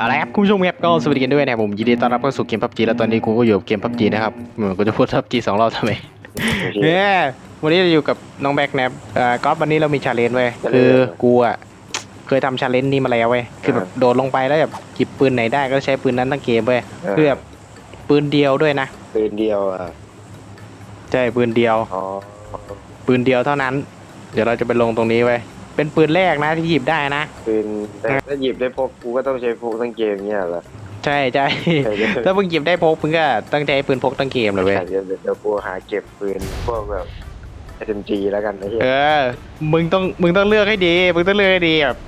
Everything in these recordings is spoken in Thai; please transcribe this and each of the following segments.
เอาละครับคุณผู้ชมครับก็สวัสดีกันด้วยนะครับผมยินดีต้อนรับเข้าสู่เกมพับจีแล้วตอนนี้กูก็อยู่กับเกมพับจีนะครับเหมือนกูจะพูดพับจีสองรอบทำไมเนี่ยวันนี้เราอยู่กับน้องแบ็กนะครับเอ่อก็วันนี้เรามีชาเลนจ์ไว้ยคือกูอะเคยทำชาเลนจ์นี้มาแล้วเว้ยคือแบบโดดลงไปแล้วแบบหยิบปืนไหนได้ก็ใช้ปืนนั้นทั้งเกมเว้ยคือแบบปืนเดียวด้วยนะปืนเดียวอะใช่ปืนเดียวอ๋อปืนเดียวเท่านั้น เดี๋ยวเราจะไปลงตรงนี้ไว้ย เป็นปืนแรกนะที่หยิบได้นะ ปืนแต่ถ้าหยิบได้พกกูก็ต้องใช้พกทั้งเกมเนี่ยเหรอใช่ใช่ใช่เดี๋ยวถ้ามึงหยิบได้พกมึงก็ตั้งใจปืนพกตั้งเกมเลยเว้ยเดี๋ยวเดี๋ยวกูหาเก็บปืนพวกแบบ SMG แล้วกันไอ้เหี้ยเออ มึงต้องมึงต้องเลือกให้ดี มึงต้องเลือกให้ดีแบบ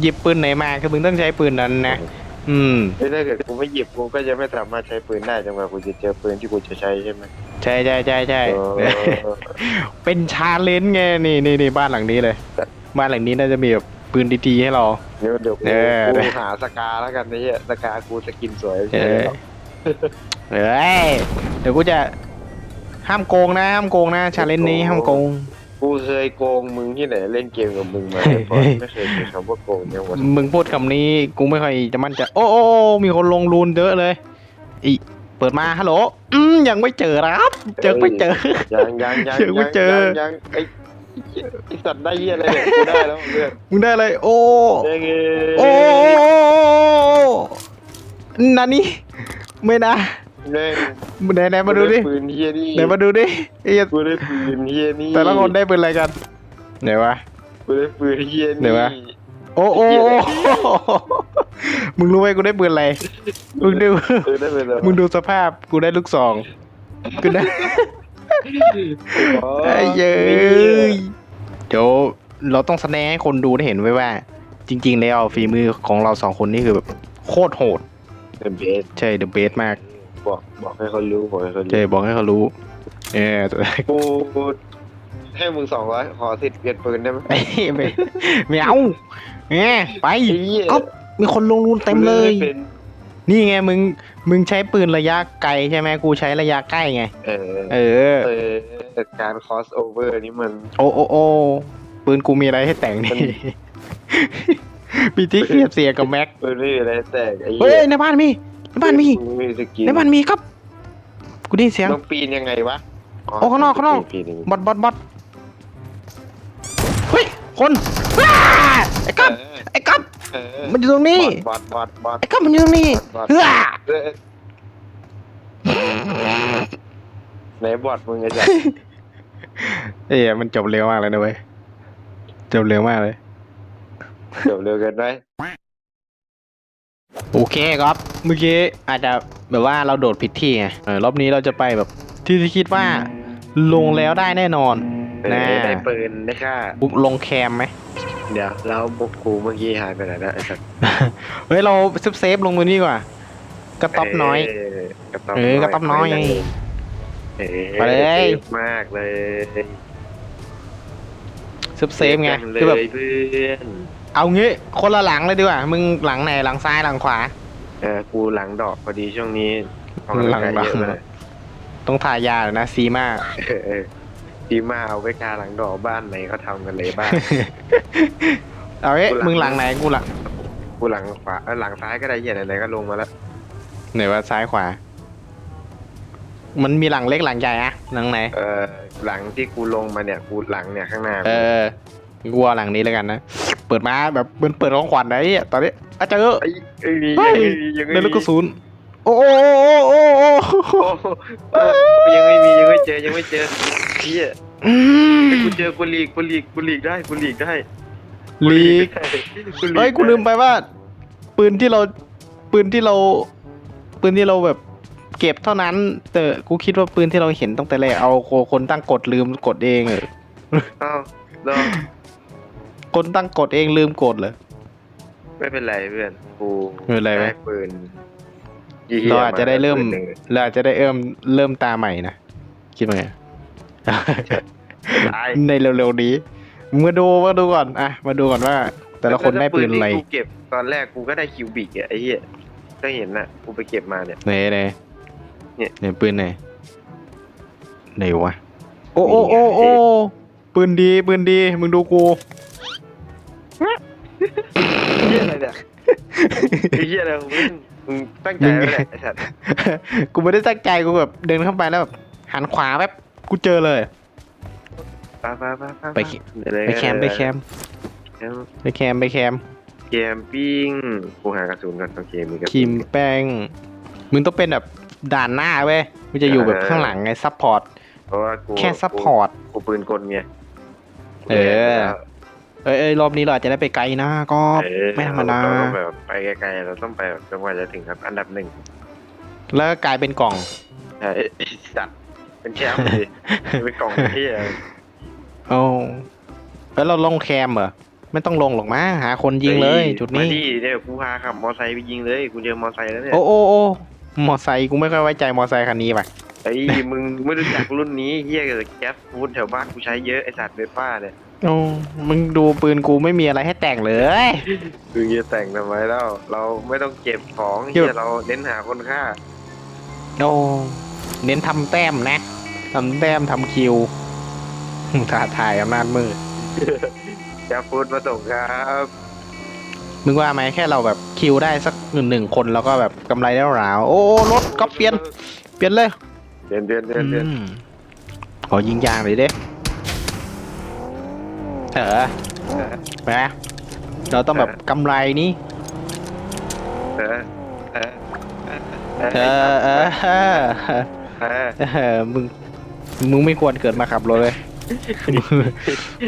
หยิบปืนไหนมาคือมึงต้องใช้ปืนนั้นนะอืมเฮ้ยถ้าเกิดกูไม่หยิบกูก็จะไม่สามารถใช้ปืนได้จนกว่ากูจะเจอปืนที่กูจะใช้ใช่ไหมใช่ใช่ใช่ใช่เออเป็นชาเลนจ์ไงนี่นี่นี่บ้านหลังนี้เลย บ้านหลังนี้น่าจะมีแบบปืนดีๆให้เรา เดี๋ยวเดี๋ยวกูเออ กูหาสกาแล้วกันไอ้เหี้ยสกากูสกินสวยเอใช่ไหมอเอ้ยเดี๋ยวกูจะห้ามโกงนะห้ามโกงนะชาเลนจ์นี้ห้ามโกง กูเคยโกงมึงที่ไหนเล่นเกมกับมึงมาเฮ้ยเพราะไม่เคยมีคำว่าโกงเนี่ยหมดมึงพูดคำนี้กูไม่ค่อยจะมั่นใจโอ้โอ้โอ้มีคนลงรูนเยอะเลยอีเปิดมาฮัลโหลอืมยังไม่เจอครับ เจอไม่เจอ ยังยังยังเชื่อไม่เจอยังยังไอ้ ไอ้สัตว์ได้เหี้ยอะไรเนี่ยกูได้แล้วเพื่อนมึงได้เลยโอ้ เด้งเโอ้นันนี่ไม่นะเด้งไหนไหนมาดูดิปืนเฮียนี่ไหนมาดูดิไอ้เหี้ยกูได้ปืนเฮียนี่แต่ละคนได้ปืนอะไรกันไหนวะ กูได้ปืนเฮียไหนนี่วะ โอ้โอ้โอ้มึงรู้ไหมกูได้ปืนอะไร มึงดู เออได้ปืนแล้วมึงดูสภาพกูได้ลูกซองกูได้อ๋อ ไอ้เย้ยเดี๋ยวเราต้องแสดงให้คนดูได้เห็นไว้ว่า จริง ๆ แล้วฝีมือของเราสองคนนี่คือแบบโคตรโหดเป็นเบสใช่เดอะเบสมากบอกบอกให้เขารู้บอกให้เขารู้ใช่บอกให้เขารู้ เออกูกูให้มึงสองร้อยขอสิทธิ์เปลี่ยนปืนได้ไหมไอ้ไม่ไม่เอาแหมไปไอ้เหี้ยเอ้ามีคนลงรูนเต็มเลยเป็น นี่ไงมึงมึงใช้ปืนระยะไกลใช่ไหมกูใช้ระยะใกล้ไง เออ เออเออแต่การ cross over นี่มัน โอ้โอ้โอ้ปืนกูมีอะไรให้แต่งนี่มีที่เกียบเสียกับแม็กปืนไม่มีอะไรแต่ไอ้เฮ้ยในบ้านมีในบ้านมีงมีสกินในบ้านมีครับ กูได้ยินเสียงต้องปีนยังไงวะโอ้ข้างนอกข้างนอกปีนปีนบอดบอดบอดเฮ้ยคนว้าไอ้กั๊บเออไอ้กั๊บเออ มันอยู่ตรงนี้บอดบอดบอดไอ้กั๊บมันอยู่ตรงนี้บอดเฮ้ยเออไหนบอดมึงไอ้จ๊ะเอ้ยมันจบเร็วมากเลยนะเว้ยจบเร็วมากเลยเดี๋ยวเร็วเกินไปโอเคครับเมื่อกี้อาจจะแบบว่าเราโดดผิดที่ไงเออรอบนี้เราจะไปแบบที่ที่คิดว่า ลงแล้วได้แน่นอนเอนะอได้ปืนได้ค่าบุกลงแคมไหม เดี๋ยวแล้วบุกกูเมื่อกี้หายไปไหนแล้วไอ้สัตว์เฮ้ยเราเซฟเซฟลงมือนี่ดีกว่ากระต๊อบน้อย เกระต๊อบเออกระต๊อบน้อยไงเออไปเลย ซฟมากเลยเซฟเซฟไงเลคือแบบยเพื่อนเอางี้คนละหลังเลยดีกว่ามึงหลังไหนหลังซ้ายหลังขวา เออกูหลังดอกพอดีช่วงนี้ออกหลักำงลังกายดอกเยอะเลยต้องทายาหน่อยนะซีมาเออเออ ดีมาเอาไปกาหลังดอกบ้านไหนเขาทำกันเลยบ้าน เอาเอ้ยกูหลัง มึงหลังไหนกูหลังกูหลังขวาเออหลังซ้ายก็ได้เหี้ยไหนๆก็ลงมาแล้วไหนว่าซ้ายขวา มันมีหลังเล็กหลังใหญ่อะหลังไหน เออหลังที่กูลงมาเนี่ยกูหลังเนี่ยข้างหน้าเออกูเอาหลังนี้แล้วกันนะ เปิดมาแบบเปิดเปิดของขวัญนะไอ้เหี้ยตอนนี้อะเจอ ไอ้ไอ้นี่เฮ้ย ยังไม่มียังไม่ในมีลูกกระสุน โอ้โอ้โอ้โอ้โอ้โอ้โหยังไม่มียังไม่เจอยังไม่เจอเฮียอืมกูเจอกูหลีกกูหลีกกูหลีกได้กูหลีกได้ลีกได้กูหลีเฮ้ยกูลืมไปว่า ปืนที่เราปืนที่เรา ปืนที่เราแบบเก็บเท่านั้น แต่กูคิดว่าปืนที่เราเห็นตั้งแต่แรกเอาโคคนตั้งกดลืมกดเองเอออ้าวเราคนตั้งกดเองลืมกดเลยไม่เป็นไรเพื่อนกูไม่เป็นไรไหมด้ปืนยี่หี้ย เราอาจจะได้เริ่มปืนหนึ่งเราอาจจะได้เริ่มเริ่มตาใหม่นะ คิดว่าไงตายในเร็วๆนี้มาดูมาดูก่อนอะมาดูก่อนว่า แต่ละคนได้ปืนอะไรที่กูเก็บตอนแรกกูก็ได้คิวบิกอะไอ้เหี้ยก็เห็นน่ะกูไปเก็บมาเนี่ยไหนไหนเนี่ยไหนปืนไหนไหนวะโอ้โอ้โอ้โอ้ปืนดีปืนดีมึงดูกูเหี้ยอะไรเนี่ยไอ้เหี้ยอะไรของมึง มึงตั้งใจไว้แหละไอ้สัตว์กูไม่ได้ตั้งใจกูแบบเดินเข้าไปแล้วแบบหันขวาแป๊บกูเจอเลย ไปไปไปไปคิไปแคมป์ไปแคมป์แคมป์ไปแคมป์ไปแคมป์แคมปิ้งกูหากระสุนก่อนโอเคมีกระสุนครีมแป้งมึงต้องเป็นแบบด่านหน้าเว้ยมึงจะอยู่แบบข้างหลังไงซัพพอร์ตเพราะว่ากูแค่ซัพพอร์ตกูปืนกลไงเออ เอ้ยเอ้ยรอบนี้เราอาจจะได้ไปไกลนะก็เออไม่ธรรมดาเต้องแบบไปไกลๆเราต้องไปแบบจนกว่าจะถึงครับ อันดับหนึ่งแล้วก็กลายเป็นกล่องใช่ไอ้สัตว์เป็นแชมป์ดิเป็นกล่องที่ โอ้แล้วเราลงแคมเหรอไม่ต้องลงหรอกมั้งหาคนยิงเลยจุดนี้มาดิเนี่ยกูพาขับมอไซค์ไปยิงเลยกูเจอมอไซค์แล้วเนี่ยโอ้โอ้โอ้มอไซค์กูไม่ค่อยไว้ใจมอไซค์คันนี้ว่ะไอ้มึงไม่รู้จักรุ่นนี้เฮียกับแก๊สฟูดแถวบ้านกูใช้เยอะไอสัตว์เวป้าเนี่ย โอ้มึงดูปืนกูไม่มีอะไรให้แต่งเลย คือจะแต่งทำไมแล้ว เราไม่ต้องเก็บของเก็เฮีบยเราเน้นหาคนฆ่าโอ้เน้นทำแต้มนะทำแต้มทำคิวท้าทายอำนาจมืดแก๊สฟูดมาส่งครับมึงว่าไหมแค่เราแบบคิวได้สักหนึ่งหนึ่งคนแล้วก็แบบกำไรแล้วหราวโอ้รถก็เปลี่ยน เปลี่ยนเลยเดือนเดือนเดือนเดือนอืมขอยิงยางเลยเด้ เออไปเราต้องแบบกำไรนี้เออเออเออเออเออเออเออมึงมึงไม่ควรเกิดมาขับรถเลย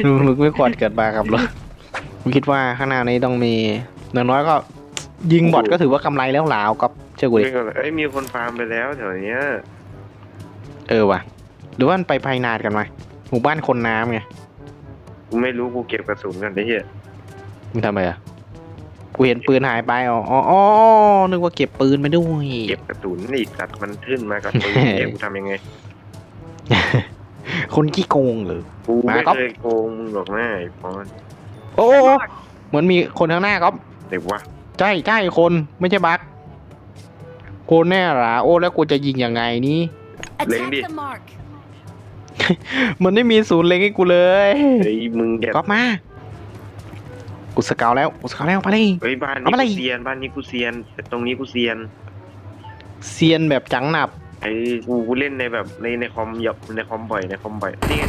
มึงมึงไม่ควรเกิดมาขับรถกูคิดว่าข้างหน้านี้ต้องมีอย่างน้อยก็ ยิงบอทก็ถือว่ากำไรแล้วหลาวก็เชื่อกูดิเอ้ยมีคนฟาร์มไปแล้วแถวเนี้ยเออว่ะหรือว่ามันไปภายนาดกันไหมหมู่บ้านคนน้ำไง กูไม่รู้กูเก็บกระสุนกันไอ้เหี้ยมึงทำไมอะกูเห็นปืนหายไปอ๋ออ๋ออ๋อนึกว่าเก็บปืนไปด้วยเก็บกระสุนอีกสัตว์มันขึ้นมากับปืนเนี่ยกูทำยังไง คนขี้โกงเหรือ กูมาไม่ครับ เคยโกงมึงหรอกนะไอ้ปอนโอ้โอ้โอ้เหมือนมีคนข้างหน้าครับ เด็กวะใช่ใช่คนไม่ใช่บักคนแน่หรอโอ้แล้วกูจะยิงยังไงนี่ Attack the mark. มันไม่มีศูนย์เล็งให้กูเลยเฮ้ยมึงแกก๊อฟมา กูสเกาวแล้วกูสเกาวแล้วไปเลย เฮ้ยบ้านเอานี้มาเลย กูเซียนบ้านนี้กูเซียนแต่ตรงนี้กูเซียนเซียนแบบจังหนับ ไอ้กูกูเล่นในแบบในในคอมหยับในคอมบ่อยในคอมบ่อยนี่ไง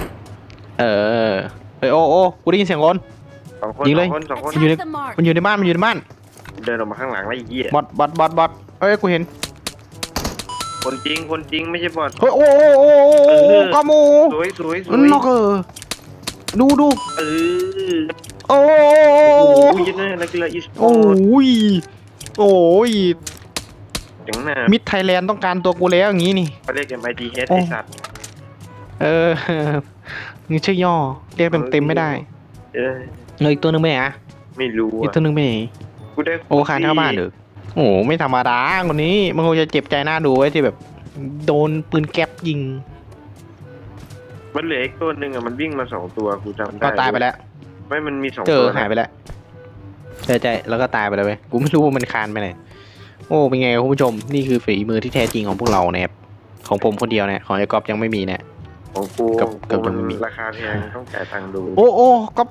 เออเฮ้ยโอ้โอ้กูได้ยินเสียงคน สองคนยิงสเลอย งคนสองคนอยู่ใน Attack the mark. มันอยู่ในบ้านมันอยู่ในบ้านเดินออกมาข้างหลังแล้วไอ้เหี้ยบอทบอทบอทบอทเอ้ยกูเห็น คนจริงคนจริงไม่ใช่บอท เฮ้ยโอ้โอ้โอ้โอ้เอโอ้อกอมูสวยสวยสมัวนยนอกเออดูดูเออโอ้โอ้โหยันเลยนักกีฬาอีสปอโอ้ร์ตยโอ้ยจังหน้ามิดไทยแลนด์ต้องการตัวกูแล้วอย่างนี้นี่ เขาเรียกกันไอทีเฮดโอ้ไอสัตว์เออนี่ชื่อย่อเรียกเต็มเต็มๆไม่ได้เออเงยอีกตัวหนึงไหมอะไม่รู้อีกอะตัวหนึงไหมกูได้โอ้คานเข้าบ้านเด้อ โอ้ไม่ธรรมดาคนนี้ มันคงจะเจ็บใจหน้าดูไว้ที่แบบ โดนปืนแก๊ปยิง มันเหลืออีกตัวหนึ่งอะมันวิ่งมาสองตัวกูจำได้ก็ตายไปแล้ว ไม่มันมีสองเจตัอวนะหายไปแล้วใช่ใช่แล้วก็ตายไปแล้วเว้ยกูไม่รู้ว่ามันคานไปไหนโอ้เป็นไงคุณผู้ชมนี่คือฝีมือที่แท้จริงของพวกเรานะครับของผมคนเดียวเนี่ยของไอ้กอบยังไม่มีเนี่ยของกูกับของกับกูมันมันมีราคาแพงต้องจ่ายตังค์ดู โอ้โอ้ก๊อบ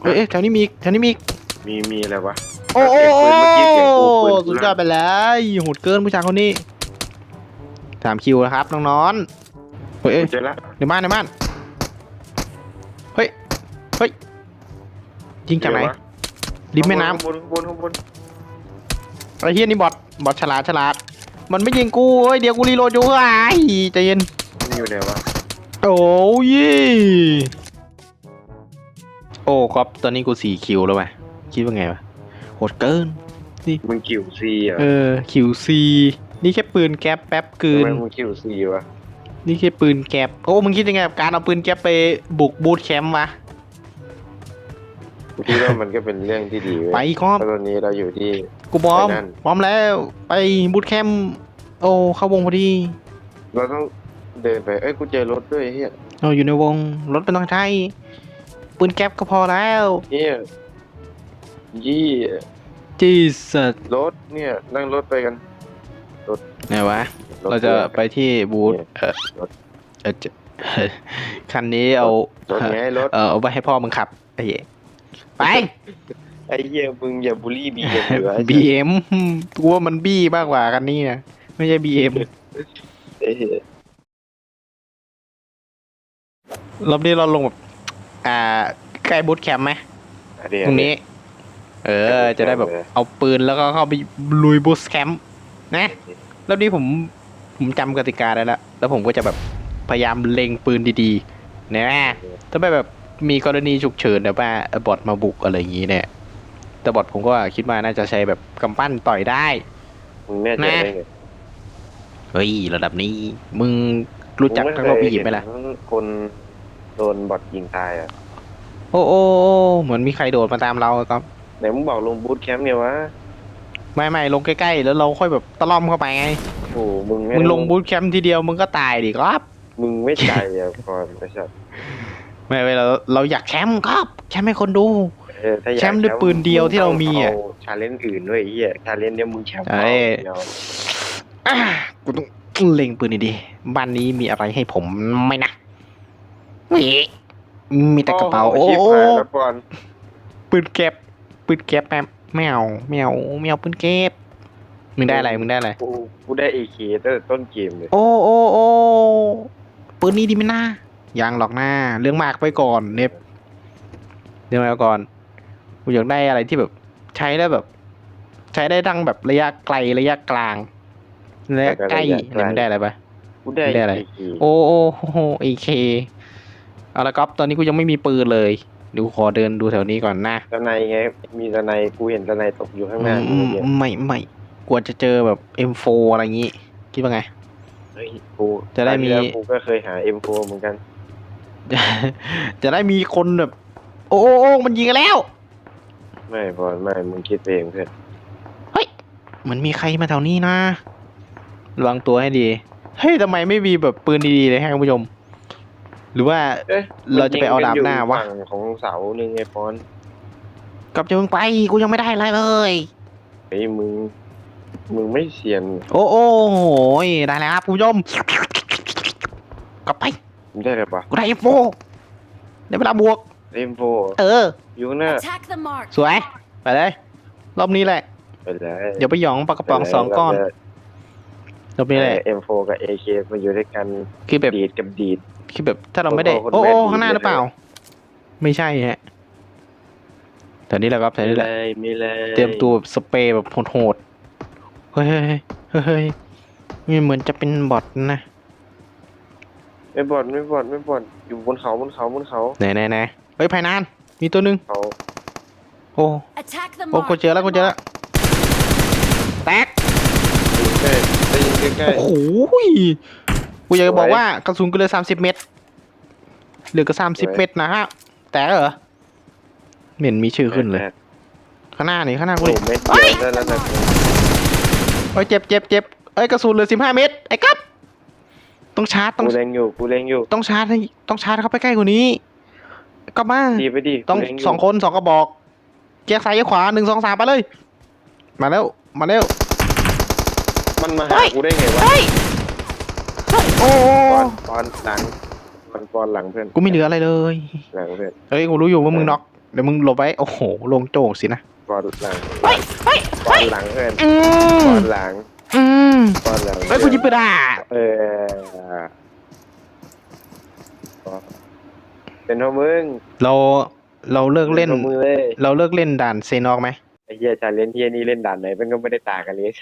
เอ้ยเอ้ยแถวนี้มีอีกแถวนี้มีอีกมีมีอะไรวะ โอ้โอ้เสียงปืนเมื่อกี้เสียงกูปืนกูสุดยอดไปแล้วโหดเกินผู้ชายคนนี้สามคิวนะครับน้องนอนเฮ้ยเอ้ยเจอละในบ้านในบ้านเฮ้ยเฮ้ยยิงจากไหนเจอวะริมแม่น้ำข้างบนข้างบนข้างบนไอ้เฮียนี่บอทบอทฉลาดฉลาดมันไม่ยิงกูเอ้ยเดี๋ยวกูรีโหลดอยู่ไอ้ใจเย็นมันอยู่ไหนวะโอ้ยโอ้ครับตอนนี้กูสี่คิวแล้วว่ะคิดว่าไงวะ โหดเกินมึงคิวซีอะเออคิวซีนี่แค่ปืนแก๊ปแป๊บเกิทำนไมมึงคิวซีวะนี่แค่ปืนแก๊ปโอ้มึงคิดยังไงกับการเอาปืนแก๊ปไปบุกบูทแคมป์วะกูคิดว่ามันก็เป็นเรื่องที่ดีเว้ยไปครัเพบราะตอนนี้เราอยู่ที่ กูบอมไปนั่น พร้อมแล้วไปบูทแคมป์โอ้เข้าวงพอดีเราต้องเดินไป เอ้ยกูเจอรถด้วยเฮียเราอยู่ในวงรถเป็นต้องใช้ปืนแก๊ปก็พอแล้ว เฮีย ยี่จีสัสรถเนี่ย นั่งรถไปกัน ไหนวะถเราจะไปที่บูธเนี่ยเออรถเออจะคันนี้เอารถไงรถ เออเอาไปให้พ่อมึงขับไอ้เหี้ยไป ไอ้เหี้ยมึงอย่าบูลลี่บีเอ็มเหลือไอ้บีเอ็มกูว่ามันบี้มากกว่ากันนี่นะไม่ใช่บีเอ็มไอ้เหี้ยรอบนี้เราลงแบบ อ่าใกล้บูทแคมป์ไหมอันนี้ตรงนี้ เออ จะได้แบบเลยเอาปืนแล้วก็เข้าไปลุยบูทแคมป์นะรอบนี้ผมผมจำกติกาได้แล้ว แล้วผมก็จะแบบพยายามเล็งปืนดีๆนะถ้าไม่แบบมีกรณีฉุกเฉินแบบว่าบอทมาบุกอะไรอย่างนี้เนี่ย แต่บอทผมก็คิดว่าน่าจะใช้แบบกำปั้นต่อยได้มึงแน่ใจได้ไงเฮ้ยระดับนี้ มึงรู้จักนักรบอียิปต์ไหมล่ะงเคยเนคนโดนบอทยิงตายอะโอ้โอ้โอ้เหมือนมีใครโดดมาตามเราอะครับไห นมึงบอกลงบูทแคมป์เนี่ยวะไม่ไม่ลงใกล้ๆแล้วเราค่อยแบบตะล่อมเข้าไปไงโอ้มึงไมึงลงบูทแคมป์ทีเดียวมึงก็ตายดิครับ มึงไม่ใจอะก่อนไอ้สัสไม่เวลาเราอยากแชมป์ครับแชมป์ให้คนดูเออถ้าอยากแชมป์ด้วยปืนเดียวที่เรามีอะชาเลนจ์อื่นด้วยไอ้เหี้ยชาเลนจ์เนี่ยมึงแชมป์เอ้ยเดียวอะกูต้องเล็งปืนดีๆบ้านนี้มีอะไรให้ผมไหม่นะมีมีแต่กระเป๋าโอ้ชิบโหหายแล้วก่อนปืนเก็บ ปืนเก็บแป๊บไม่เอาไม่เอาไม่เอาปืนเก็บมึงได้อะไรมึงได้อะไรกูกูได้เอเคตั้งแต่ต้นเกมเลยโอ้โอ้โอ้ปืนนี้ดีไหมนะยังหรอกหน้า เรื่องมากไปก่อนเน็บเรื่องมากไปก่อนกูอยากได้อะไรที่แบบ ใช้ได้แบบ ใช้ได้ดังแบบระยะไกลระยะกลางระยะใกล้เนี่ยมันได้อะไรปะกูได้ได้อะไรเอเคโอ้โอ้โหเอเคเอาละครับตอนนี้กูยังไม่มีปืนเลย เดี๋ยวกูขอเดินดูแถวนี้ก่อนนะตะไนไง มีตะไนกูเห็นตะไนตกอยู่ข้างหน้าอืมเนี่ยไม่ไม่กลัวจะเจอแบบ M4 อะไรอย่างงี้ คิดว่าไง เฮ้ยกูจะได้มีครั้งที่แล้วกูก็เคยหา M4 เหมือนกัน จะจะได้มีคนแบบโอ้โอ้โอ้มันยิงกันแล้ว ไม่บอลไม่ มึงคิดเองเพื่อนเหมือนมีใครมาแถวนี้นะระวังตัวให้ดี เฮ้ยทำไมไม่มีแบบปืนดีๆเลยฮะคุณผู้ชม หรือว่าเอ๊ะเราจะไปเอาดาบหน้าวะฝั่งของเสาหนึ่งไอ้ปอนกลับจะมึงไปกูยังไม่ได้อะไรเลยเฮ้ยมึง มึงไม่เสียนโอ้โอ้โหยได้แล้วครับคุณผู้ชมกลับไปมึงได้หรือปะกูได้เอฟโฟได้เวลาบวก M4 เออ อยู่ข้างหน้า Attack the mark. สวย ไปเลย รอบนี้แหละ ไปเลยเดี๋ยวไปหยองปลากระป๋องสองก้อนร อบนี้แหละเอ็มโฟกับ AK มาอยู่ด้วยกันคือแบบดีดกับดีดคือแบบถ้าเราไม่ได้ โอ้โอ้โหโอ้คนแม่นข้างหน้าหรือเปล่า ไม่ใช่ฮะแถวนี้แหละครับแถวนี้แหละเลยมีเลยเตรียมตัวแบบสเปรย์แบบโหดๆเฮ้ยเฮ้ยเฮ้ยเฮ้ยนี่เหมือนจะเป็นบอทนะไม่บอดไม่บอดไม่บอดอยู่บนเขาบนเขาบนเขาไหนไหนไหนเฮ้ยภายนาน มีตัวหนึ่งเขาโอ้ Attack the โอ้ mark. กูเจอแล้วกูเจอแล้วแตก ใกล้ได้ยิน ใกล้โอ้โหยกูอยากจะบอกว่ากระสุนกูเหลือสามสิบเมตรเหลือก็สามสิบเมตรนะฮะ แตกเหรอเหม็นมีชื่อๆขึ้นเลย ข้างหน้านี่ข้างหน้ากูโอ้นี่เม็ดเดียวได้แล้วนะเฮ้ยเจ็บเจ็บเจ็บเอ้ยกระสุนเหลือสิบห้าเมตรไอ้กับต้องชาร์จต้องกูเล็งอยู่กูเล็งอยู่ ต้องชาร์จให้ต้องชาร์จเข้าไปใกล้กว่านี้กลับมาดีไปดิต้องกูเล็ยู่สองคนสองกระบอกแยกซ้ายแยกขวาหนึ่งสองสามไปเลย มาแล้วมาแล้ว มันมาเฮ้หายกูได้ไงวะเฮ้ยเฮ้ยโอ้ปอนปอนหลังปอนปอนหลังเพื่อนกูไม่เหลืออะไรเลยหลังเพื่อนเฮ้ยกูรู้อยู่ว่ามึงน็อกเดี๋ยวมึงหลบไว้โอ้โหลงโจกสินะปอนหลังเฮ้ยเฮ้ยปอนหลังเพื่อนอืปมอนหลังอืมปอนหลังเฮ้ยกูยิงไปได้เออเป็นเพราะมึงเราเราเลิกเล่นป็พราะมึงเลยเราเลิกเล่นด่านเซนอกไหมไอ้เหี้ยชาเลนจ์เหี้ยนี่เล่นด่านไหนมันก็ไม่ได้ต่างกันเลย